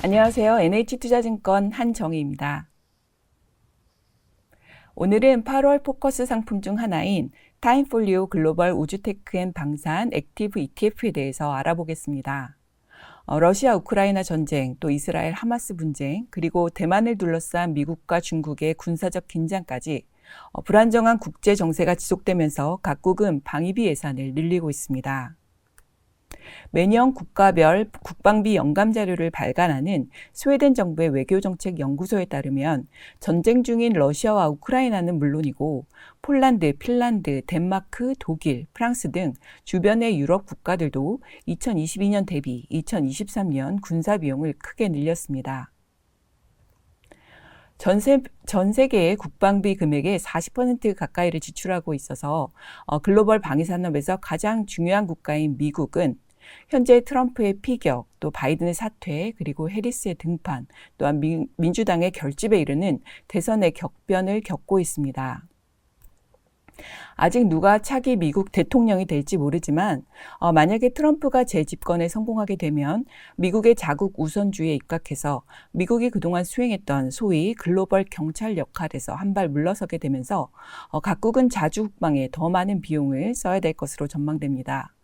안녕하세요. NH투자증권 한정희입니다. 오늘은 8월 포커스 상품 중 하나인 타임폴리오 글로벌 우주테크 앤 방산 액티브 ETF에 대해서 알아보겠습니다. 어, 러시아 우크라이나 전쟁, 또 이스라엘 하마스 분쟁, 그리고 대만을 둘러싼 미국과 중국의 군사적 긴장까지 어, 불안정한 국제 정세가 지속되면서 각국은 방위비 예산을 늘리고 있습니다. 매년 국가별 국방비 연감 자료를 발간하는 스웨덴 정부의 외교정책 연구소에 따르면 전쟁 중인 러시아와 우크라이나는 물론이고 폴란드, 핀란드, 덴마크, 독일, 프랑스 등 주변의 유럽 국가들도 2022년 대비 2023년 군사 비용을 크게 늘렸습니다. 전 세, 전 세계의 국방비 금액의 40% 가까이를 지출하고 있어서 어, 글로벌 방위 산업에서 가장 중요한 국가인 미국은 현재 트럼프의 피격, 또 바이든의 사퇴, 그리고 해리스의 등판, 또한 민, 민주당의 결집에 이르는 대선의 격변을 겪고 있습니다. 아직 누가 차기 미국 대통령이 될지 모르지만 어, 만약에 트럼프가 재집권에 성공하게 되면 미국의 자국 우선주의에 입각해서 미국이 그동안 수행했던 소위 글로벌 경찰 역할에서 한 발 물러서게 되면서 어, 각국은 자주 국방에 더 많은 비용을 써야 될 것으로 전망됩니다.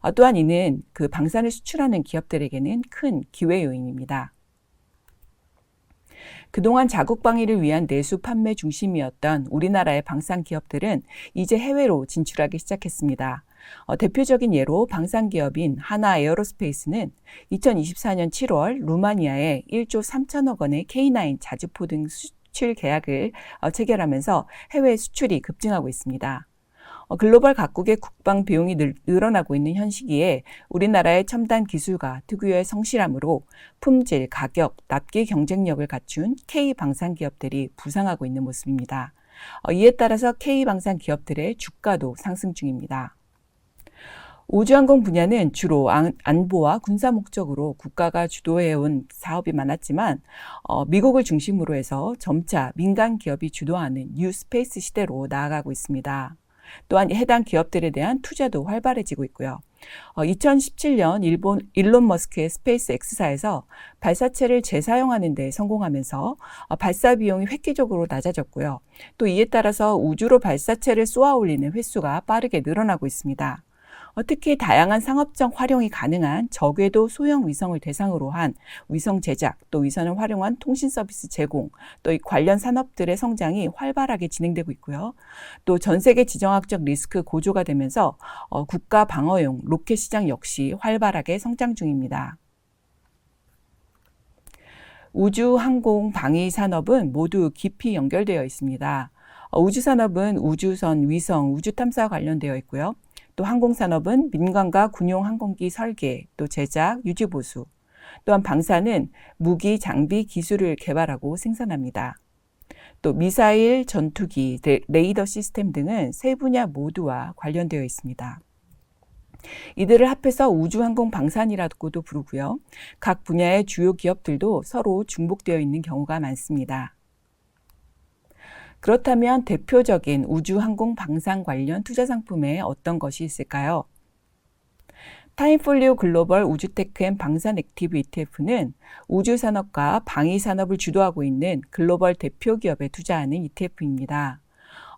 어, 또한 이는 그 방산을 수출하는 기업들에게는 큰 기회 요인입니다. 그동안 자국 방위를 위한 내수 판매 중심이었던 우리나라의 방산 기업들은 이제 해외로 진출하기 시작했습니다. 어, 대표적인 예로 방산 기업인 하나 에어로스페이스는 2024년 7월 루마니아에 1조 3천억 원의 K9 자주포 등 수출 계약을 어, 체결하면서 해외 수출이 급증하고 있습니다. 어, 글로벌 각국의 국방 비용이 늘, 늘어나고 있는 현 시기에 우리나라의 첨단 기술과 특유의 성실함으로 품질, 가격, 납기 경쟁력을 갖춘 K 방산 기업들이 부상하고 있는 모습입니다. 어, 이에 따라서 K 방산 기업들의 주가도 상승 중입니다. 우주항공 분야는 주로 안보와 군사 목적으로 국가가 주도해온 사업이 많았지만 어, 미국을 중심으로 해서 점차 민간 기업이 주도하는 뉴 스페이스 시대로 나아가고 있습니다. 또한 해당 기업들에 대한 투자도 활발해지고 있고요. 어, 2017년 일본 일론 머스크의 스페이스 X사에서 발사체를 재사용하는 데 성공하면서 어, 발사 비용이 획기적으로 낮아졌고요. 또 이에 따라서 우주로 발사체를 쏘아 올리는 횟수가 빠르게 늘어나고 있습니다. 특히 다양한 상업적 활용이 가능한 저궤도 소형 위성을 대상으로 한 위성 제작, 또 위성을 활용한 통신 서비스 제공, 또 관련 산업들의 성장이 활발하게 진행되고 있고요. 또 전 세계 지정학적 리스크 고조가 되면서 어, 국가 방어용 로켓 시장 역시 활발하게 성장 중입니다. 우주, 항공, 방위 산업은 모두 깊이 연결되어 있습니다. 어, 우주 산업은 우주선, 위성, 우주 탐사와 관련되어 있고요. 또 항공산업은 민간과 군용 항공기 설계, 또 제작, 유지 보수, 또한 방사는 무기, 장비, 기술을 개발하고 생산합니다. 또 미사일, 전투기, 레이더 시스템 등은 세 분야 모두와 관련되어 있습니다. 이들을 합해서 우주항공 방산이라고도 부르고요. 각 분야의 주요 기업들도 서로 중복되어 있는 경우가 많습니다. 그렇다면 대표적인 우주 항공 방산 관련 투자 상품에 어떤 것이 있을까요? 타임폴리오 글로벌 우주테크 앤 방산 액티브 ETF는 우주 산업과 방위 산업을 주도하고 있는 글로벌 대표 기업에 투자하는 ETF입니다.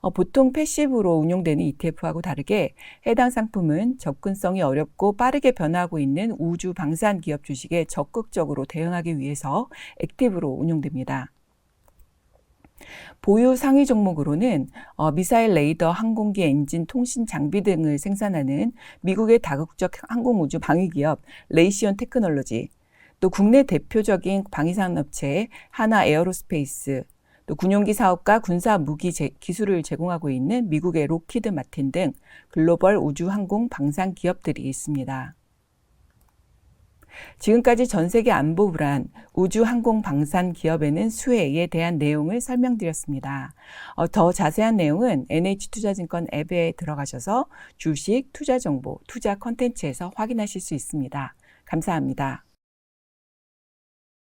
어, 보통 패시브로 운용되는 ETF하고 다르게 해당 상품은 접근성이 어렵고 빠르게 변화하고 있는 우주 방산 기업 주식에 적극적으로 대응하기 위해서 액티브로 운용됩니다. 보유 상위 종목으로는 어, 미사일 레이더, 항공기 엔진, 통신 장비 등을 생산하는 미국의 다국적 항공우주 방위 기업 레이시온 테크놀로지, 또 국내 대표적인 방위산업체 하나 에어로스페이스, 또 군용기 사업과 군사 무기 제, 기술을 제공하고 있는 미국의 로키드 마틴 등 글로벌 우주 항공 방산 기업들이 있습니다. 지금까지 전 세계 안보 불안, 우주 항공 방산 기업에는 수혜에 대한 내용을 설명드렸습니다. 어, 더 자세한 내용은 NH투자증권 앱에 들어가셔서 주식, 투자 정보, 투자 컨텐츠에서 확인하실 수 있습니다. 감사합니다.